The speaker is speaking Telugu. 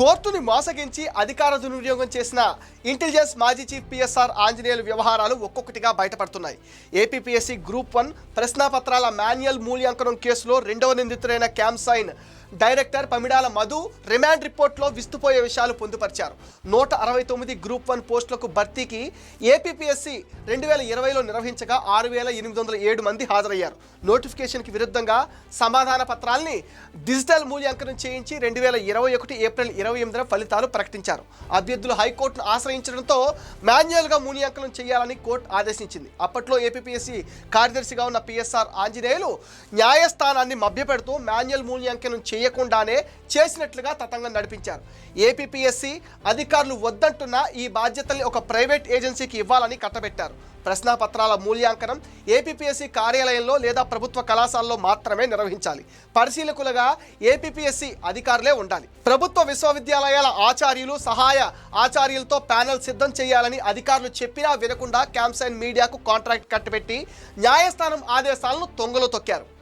కోర్టుని మోసగించి అధికార దుర్వినియోగం చేసిన ఇంటెలిజెన్స్ మాజీ చీఫ్ పిఎస్ఆర్ ఆంజనేయులు వ్యవహారాలు ఒక్కొక్కటిగా బయటపడుతున్నాయి. ఏపీపీఎస్సీ గ్రూప్ వన్ ప్రశ్నాపత్రాల మాన్యువల్ మూల్యాంకనం కేసులో రెండవ నిందితుడైన క్యాంసైన్ డైరెక్టర్ పమిడాల మధు రిమాండ్ రిపోర్ట్లో విస్తుపోయే విషయాలు పొందుపరిచారు. నూట అరవై తొమ్మిది గ్రూప్ వన్ పోస్టులకు భర్తీకి ఏపీపీఎస్సీ రెండు వేల ఇరవైలో నిర్వహించగా ఆరు వేల ఎనిమిది వందల ఏడు మంది హాజరయ్యారు. నోటిఫికేషన్కి విరుద్ధంగా సమాధాన పత్రాల్ని డిజిటల్ మూల్యాంకనం చేయించి రెండు వేల ఇరవై ఒకటి ఏప్రిల్ ఇరవై ఎనిమిదిన ఫలితాలు ప్రకటించారు. అభ్యర్థులు హైకోర్టును ఆశ్రయించడంతో మాన్యువల్గా మూల్యాంకనం చేయాలని కోర్టు ఆదేశించింది. అప్పట్లో ఏపీపీఎస్సీ కార్యదర్శిగా ఉన్న పిఎస్ఆర్ ఆంజనేయులు న్యాయస్థానాన్ని మభ్యపెడుతూ మాన్యువల్ మూల్యాంకనం చేయకుండానే చేసినట్లుగా తతంగం నడిపించారు. ఏపీపీఎస్సీ అధికారులు వద్దంటున్న ఈ బాధ్యతల్ని ఒక ప్రైవేట్ ఏజెన్సీకి ఇవ్వాలని కట్టబెట్టారు. ప్రశ్నాపత్రాల మూల్యాంకనం ఏపీపీఎస్సీ కార్యాలయంలో లేదా ప్రభుత్వ కళాశాలలో మాత్రమే నిర్వహించాలి. పరిశీలకులుగా ఏపీపీఎస్సీ అధికారులే ఉండాలి. ప్రభుత్వ విశ్వవిద్యాలయాల ఆచార్యులు సహాయ ఆచార్యులతో ప్యానెల్ సిద్ధం చేయాలని అధికారులు చెప్పినా వినకుండా క్యాంప్సైన్ మీడియాకు కాంట్రాక్ట్ కట్టబెట్టి న్యాయస్థానం ఆదేశాలను తొంగలో తొక్కారు.